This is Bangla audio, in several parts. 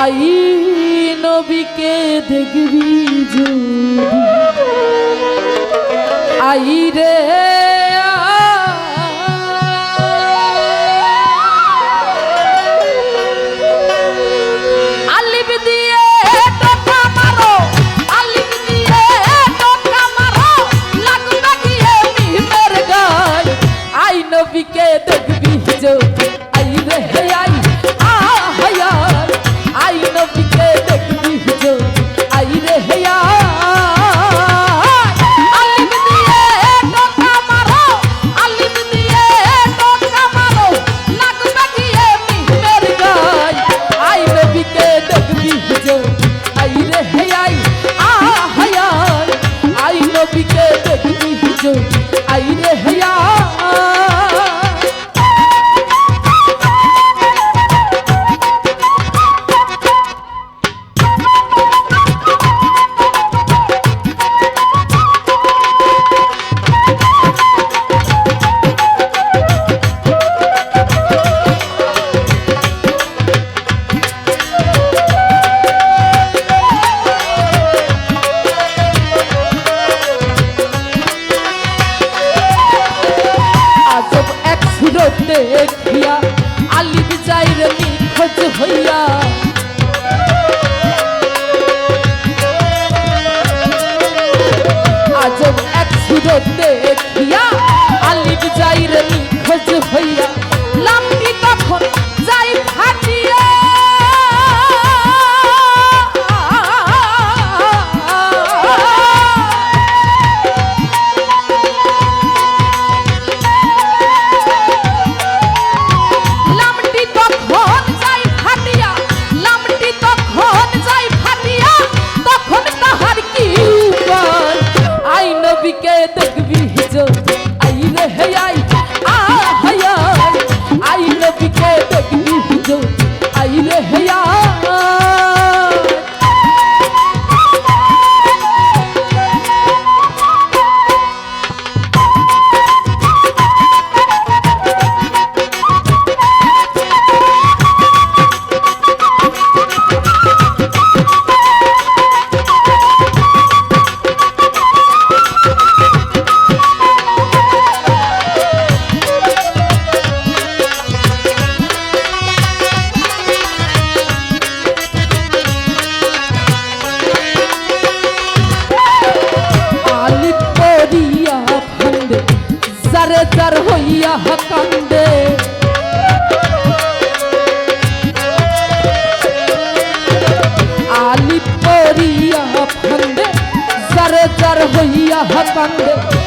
তাই নবীকে দেখবি আই রে 可以 কান্দে।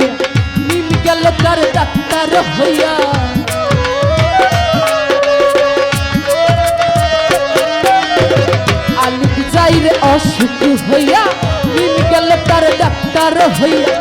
হইয়া মিল গেল তার ডাক্তার হইয়া। আলিক যাই রে অসুখ হইয়া মিল গেল তার ডাক্তার হইয়া।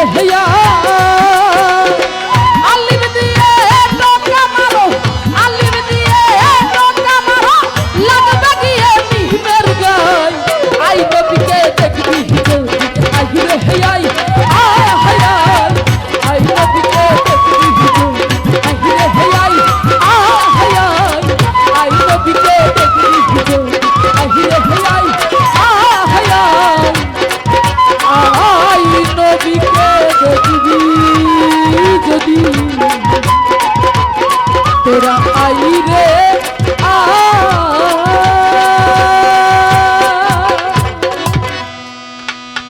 है या দিন